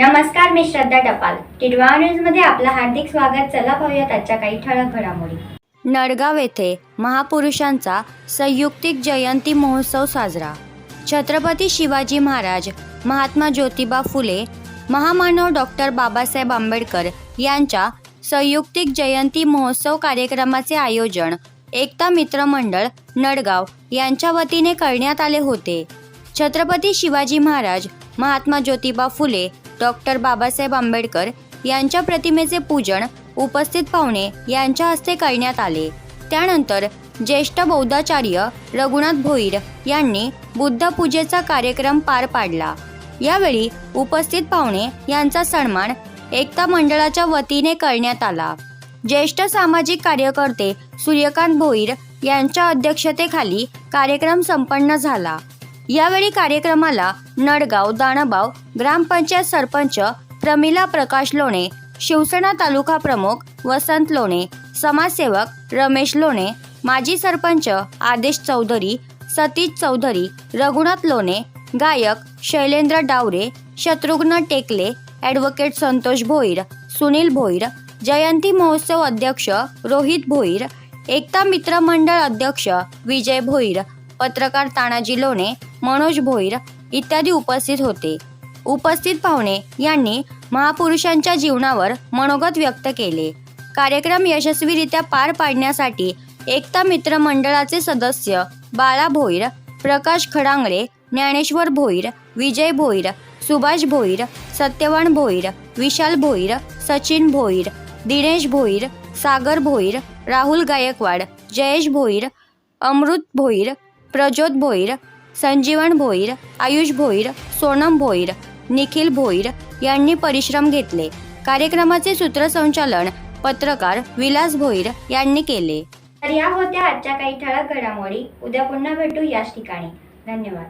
नमस्कार मी श्रद्धा टपाल. टिडवा न्यूजमध्ये आपलं हार्दिक स्वागत. चला पाहूयात आजच्या काही ठळक घडामोडी. नडगाव येथे महापुरुषांचा संयुक्तिक जयंती महोत्सव साजरा. छत्रपती शिवाजी महाराज महात्मा ज्योतिबा फुले महामानव डॉक्टर बाबासाहेब आंबेडकर यांच्या संयुक्तिक जयंती महोत्सव कार्यक्रमाचे आयोजन एकता मित्र मंडळ नडगाव यांच्या वतीने करण्यात आले होते. छत्रपती शिवाजी महाराज महात्मा ज्योतिबा फुले डॉक्टर बाबासाहेब आंबेडकर यांच्या प्रतिमेचे पूजन उपस्थित पाहुणे यांच्या हस्ते करण्यात आले. त्यानंतर ज्येष्ठ बौद्धाचार्य रघुनाथ भोईर यांनी बुद्ध पूजेचा कार्यक्रम पार पाडला. यावेळी उपस्थित पाहुणे यांचा सन्मान एकता मंडळाच्या वतीने करण्यात आला. ज्येष्ठ सामाजिक कार्यकर्ते सूर्यकांत भोईर यांच्या अध्यक्षतेखाली कार्यक्रम संपन्न झाला. यावेळी कार्यक्रमाला नडगाव दाणबाव ग्रामपंचायत सरपंच प्रमिला प्रकाश लोणे शिवसेना तालुका प्रमुख वसंत लोणे समाजसेवक रमेश लोणे माजी सरपंच आदेश चौधरी सतीश चौधरी रघुनाथ लोणे गायक शैलेंद्र डावरे शत्रुघ्न टेकले ॲडव्होकेट संतोष भोईर सुनील भोईर जयंती महोत्सव अध्यक्ष रोहित भोईर एकता मित्र मंडळ अध्यक्ष विजय भोईर पत्रकार तानाजी लोणे मनोज भोईर इत्यादी उपस्थित होते. उपस्थित पाहुणे यांनी महापुरुषांच्या जीवनावर मनोगत व्यक्त केले. कार्यक्रम यशस्वीरित्या पार पाडण्यासाठी एकता मित्र मंडळाचे सदस्य बाळा भोईर प्रकाश खडांगळे ज्ञानेश्वर भोईर विजय भोईर सुभाष भोईर सत्यवान भोईर विशाल भोईर सचिन भोईर दिनेश भोईर सागर भोईर राहुल गायकवाड जयेश भोईर अमृत भोईर प्रज्योत भोईर संजीवन भोईर आयुष भोईर सोनम भोईर निखिल भोईर यांनी परिश्रम घेतले. कार्यक्रमाचे सूत्रसंचालन पत्रकार विलास भोईर यांनी केले. तर या होत्या आजच्या काही ठळक घडामोडी. उद्या पुन्हा भेटू याच ठिकाणी. धन्यवाद.